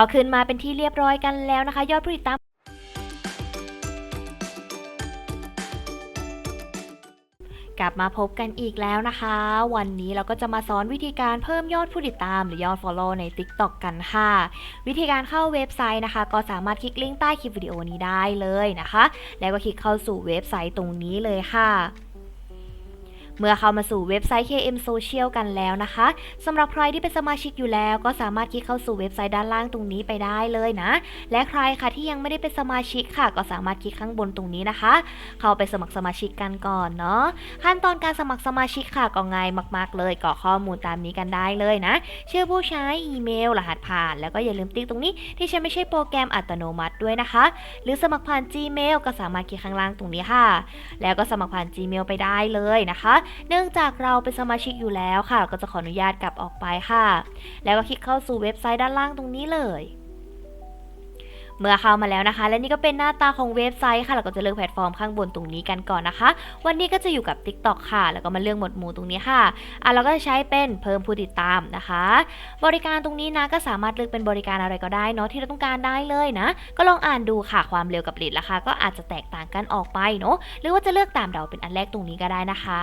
ก็ขึ้นมาเป็นที่เรียบร้อยกันแล้วนะคะ ยอดผู้ติดตามกลับมาพบกันอีกแล้วนะคะ วันนี้เราก็จะมาสอนวิธีการเพิ่มยอดผู้ติดตามหรือยอด follow ใน TikTok กันค่ะ วิธีการเข้าเว็บไซต์นะคะ ก็สามารถคลิกลิงก์ใต้คลิปวิดีโอนี้ได้เลยนะคะ แล้วก็คลิกเข้าสู่เว็บไซต์ตรงนี้เลยค่ะ เมื่อเข้ามาสู่เว็บไซต์ KM Social กันแล้วนะคะสำหรับใครที่เป็นสมาชิกอยู่แล้ว ก็สามารถคลิกเข้าสู่เว็บไซต์ด้านล่างตรงนี้ไปได้เลยนะ และใครค่ะที่ยังไม่ได้เป็นสมาชิกค่ะ ก็สามารถคลิกข้างบนตรงนี้นะคะ เข้าไปสมัครสมาชิกกันก่อนเนาะขั้นตอนการสมัครสมาชิกค่ะก็ง่ายมาก ๆ เลยกรอกข้อมูลตามนี้กันได้เลยนะ ชื่อผู้ใช้อีเมล รหัสผ่าน แล้วก็อย่าลืมติ๊กตรงนี้ ที่ใช้ไม่ใช่โปรแกรมอัตโนมัติด้วยนะคะ หรือสมัครผ่าน Gmail ก็สามารถคลิกข้างล่างตรงนี้ค่ะ แล้วก็สมัครผ่าน Gmail ไปได้เลยนะคะเนื่องจากเราเป็นสมาชิกอยู่แล้วค่ะ ก็จะขออนุญาตกลับออกไปค่ะ แล้วก็คลิกเข้าสู่เว็บไซต์ด้านล่างตรงนี้เลย เมื่อเข้ามาแล้วนะคะ และนี่ก็เป็นหน้าตาของเว็บไซต์ค่ะเราก็จะเลือกแพลตฟอร์มข้างบนตรงนี้กันก่อนนะคะ วันนี้ก็จะอยู่กับ TikTok ค่ะ แล้วก็มาเลือกหมวดหมู่ตรงนี้ค่ะอะเราก็จะใช้เป็นเพิ่มผู้ติดตามนะคะ บริการตรงนี้นะก็สามารถเลือกเป็นบริการอะไรก็ได้เนาะที่เราต้องการได้เลยนะ ก็ลองอ่านดูค่ะความเร็วกับเลทราคาก็อาจจะแตกต่างกันออกไปเนาะหรือว่าจะเลือกตามเราเป็นอันแรกตรงนี้ก็ได้นะคะ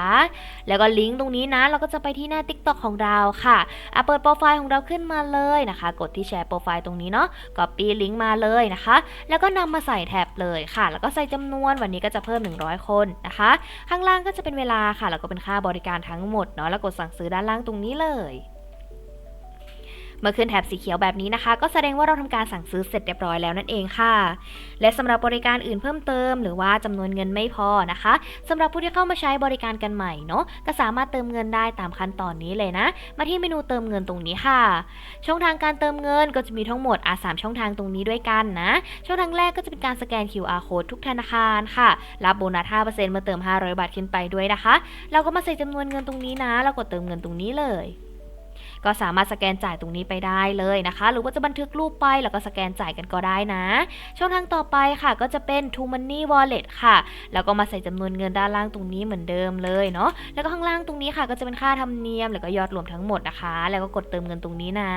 แล้วก็ลิงก์ตรงนี้นะ เราก็จะไปที่หน้า TikTok ของเราค่ะอะเปิดโปรไฟล์ของเราขึ้นมาเลยนะคะ กดที่แชร์โปรไฟล์ตรงนี้เนาะ copy ลิงก์มาเลยนะคะ แล้วก็นำมาใส่แท็บเลยค่ะ แล้วก็ใส่จำนวนวันนี้ก็จะเพิ่ม 100 คนนะคะ ข้างล่างก็จะเป็นเวลาค่ะ แล้วก็เป็นค่าบริการทั้งหมดเนาะแล้วกดสั่งซื้อด้านล่างตรงนี้เลย เมื่อขึ้นแถบสีเขียวแบบนี้นะคะ ก็แสดงว่าเราทำการสั่งซื้อเสร็จเรียบร้อยแล้วนั่นเองค่ะ และสำหรับบริการอื่นเพิ่มเติม หรือว่าจำนวนเงินไม่พอนะคะสำหรับผู้ที่เข้ามาใช้บริการกันใหม่เนาะก็สามารถเติมเงินได้ตามขั้นตอนนี้เลยนะ มาที่เมนูเติมเงินตรงนี้ค่ะ ช่องทางการเติมเงินก็จะมีทั้งหมดอาสามช่องทางตรงนี้ด้วยกันนะ ช่องทางแรกก็จะเป็นการสแกน QR code ทุกธนาคารค่ะ รับโบนัส 5%เมื่อเติม 500 บาทขึ้นไปด้วยนะคะ เราก็มาใส่จำนวนเงินตรงนี้นะ แล้วกดเติมเงินตรงนี้เลย ก็สามารถสแกนจ่ายตรงนี้ไปได้เลยนะคะ หรือว่าจะบันทึกรูปไปแล้วก็สแกนจ่ายกันก็ได้นะ ช่องทางต่อไปค่ะก็จะเป็น True Money Wallet ค่ะ แล้วก็มาใส่จำนวนเงินด้านล่างตรงนี้เหมือนเดิมเลยเนาะแล้วก็ข้างล่างตรงนี้ค่ะก็จะเป็นค่าธรรมเนียมแล้วก็ยอดรวมทั้งหมดนะคะ แล้วก็กดเติมเงินตรงนี้นะ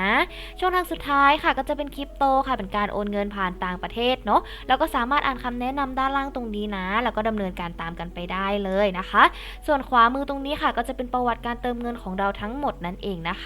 ช่องทางสุดท้ายค่ะก็จะเป็นคริปโตค่ะเป็นการโอนเงินผ่านต่างประเทศเนาะแล้วก็สามารถอ่านคำแนะนำด้านล่างตรงนี้นะ แล้วก็ดำเนินการตามกันไปได้เลยนะคะ ส่วนขวามือตรงนี้ค่ะก็จะเป็นประวัติการเติมเงินของเราทั้งหมดนั่นเองนะค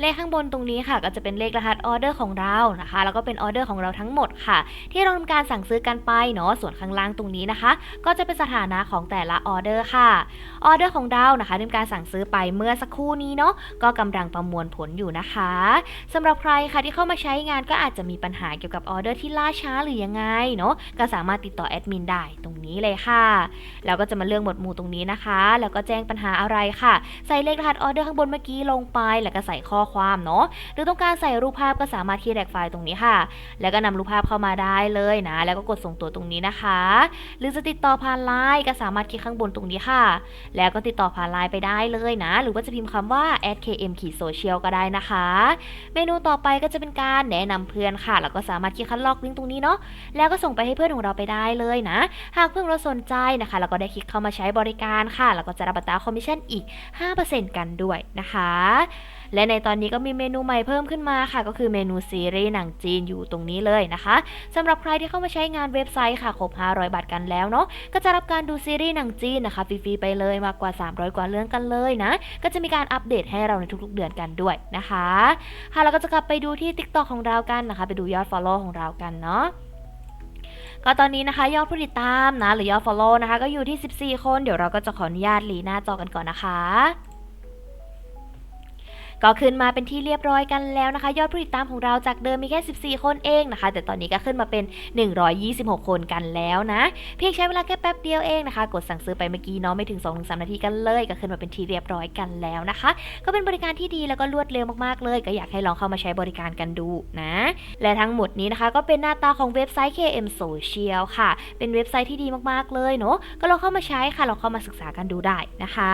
เลขข้างบนตรงนี้ค่ะ ก็จะเป็นเลขรหัสออเดอร์ของเรานะคะ แล้วก็เป็นออเดอร์ของเราทั้งหมดค่ะ ที่เราทำการสั่งซื้อกันไปเนาะส่วนข้างล่างตรงนี้นะคะ ก็จะเป็นสถานะของแต่ละออเดอร์ค่ะออเดอร์ของเรานะคะทำการสั่งซื้อไปเมื่อสักครู่นี้เนาะก็กำลังประมวลผลอยู่นะคะสำหรับใครค่ะที่เข้ามาใช้งานก็อาจจะมีปัญหาเกี่ยวกับออเดอร์ที่ล่าช้าหรือยังไงเนาะก็สามารถติดต่อแอดมินได้ตรงนี้เลยค่ะแล้วก็จะมาเลือกหมวดหมู่ตรงนี้นะคะ แล้วก็แจ้งปัญหาอะไรค่ะ ใส่เลขรหัสออเดอร์ข้างบนเมื่อกี้ลงไป แล้วก็ใส่ข้อความเนาะหรือต้องการใส่รูปภาพก็สามารถคีย์แรกไฟล์ตรงนี้ค่ะ แล้วก็นำรูปภาพเข้ามาได้เลยนะ แล้วก็กดส่งตัวตรงนี้นะคะ หรือจะติดต่อผ่านไลน์ก็สามารถคลิกข้างบนตรงนี้ค่ะ แล้วก็ติดต่อผ่านไลน์ไปได้เลยนะ หรือว่าจะพิมพ์คำว่า @km ขีดโซเชียลก็ได้นะคะ เมนูต่อไปก็จะเป็นการแนะนำเพื่อนค่ะ แล้วก็สามารถคลิกคัดลอกลิงก์ตรงนี้เนาะ แล้วก็ส่งไปให้เพื่อนของเราไปได้เลยนะ หากเพื่อนเราสนใจนะคะ แล้วก็ได้คลิกเข้ามาใช้บริการค่ะ แล้วก็จะรับอัตราคอมมิชชั่นอีก 5%กันด้วยนะคะ และในตอนนี้ก็มีเมนูใหม่เพิ่มขึ้นมาค่ะ ก็คือเมนูซีรีส์หนังจีนอยู่ตรงนี้เลยนะคะสำหรับใครที่เข้ามาใช้งานเว็บไซต์ค่ะครบ500 บาทกันแล้วเนาะก็จะรับการดูซีรีส์หนังจีนนะคะฟรีๆไปเลยมากกว่า 300 กว่าเรื่องกันเลยนะ ก็จะมีการอัปเดตให้เราในทุกๆเดือนกันด้วยนะคะค่ะเราก็จะกลับไปดูที่ TikTok ของเรากันนะคะ ไปดูยอด Follow ของเรากันเนาะก็ตอนนี้นะคะยอดผู้ติดตามนะหรือยอด follow นะคะ ก็อยู่ที่ 14 คน เดี๋ยวเราก็จะขออนุญาตรีหน้าจอกันก่อนนะคะ ก็ขึ้นมาเป็นที่เรียบร้อยกันแล้วนะคะ ยอดผู้ติดตามของเราจากเดิมมีแค่ 14 คนเองนะคะ แต่ตอนนี้ก็ขึ้นมาเป็น 126 คนกันแล้วนะเพียงใช้เวลาแค่แป๊บเดียวเองนะคะ กดสั่งซื้อไปเมื่อกี้เนาะไม่ถึง2-3นาทีกันเลย ก็ขึ้นมาเป็นที่เรียบร้อยกันแล้วนะคะ ก็เป็นบริการที่ดีแล้วก็รวดเร็วมากๆเลย ก็อยากให้ลองเข้ามาใช้บริการกันดูนะ และทั้งหมดนี้นะคะ ก็เป็นหน้าตาของเว็บไซต์ KM Social ค่ะ เป็นเว็บไซต์ที่ดีมากๆเลยเนาะก็ลองเข้ามาใช้ค่ะลองเข้ามาศึกษากันดูได้นะคะ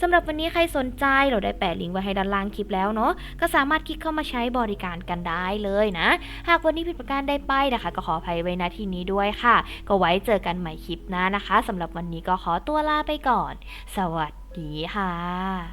สำหรับวันนี้ใครสนใจเราได้แปะลิงก์ไว้ให้ด้านล่างคลิปแล้วเนาะก็สามารถคลิกเข้ามาใช้บริการกันได้เลยนะ หากวันนี้ผิดประการได้ไปนะคะ ก็ขออภัยไว้ณที่นี้ด้วยค่ะ ก็ไว้เจอกันใหม่คลิปหน้านะคะสำหรับวันนี้ก็ขอตัวลาไปก่อน สวัสดีค่ะ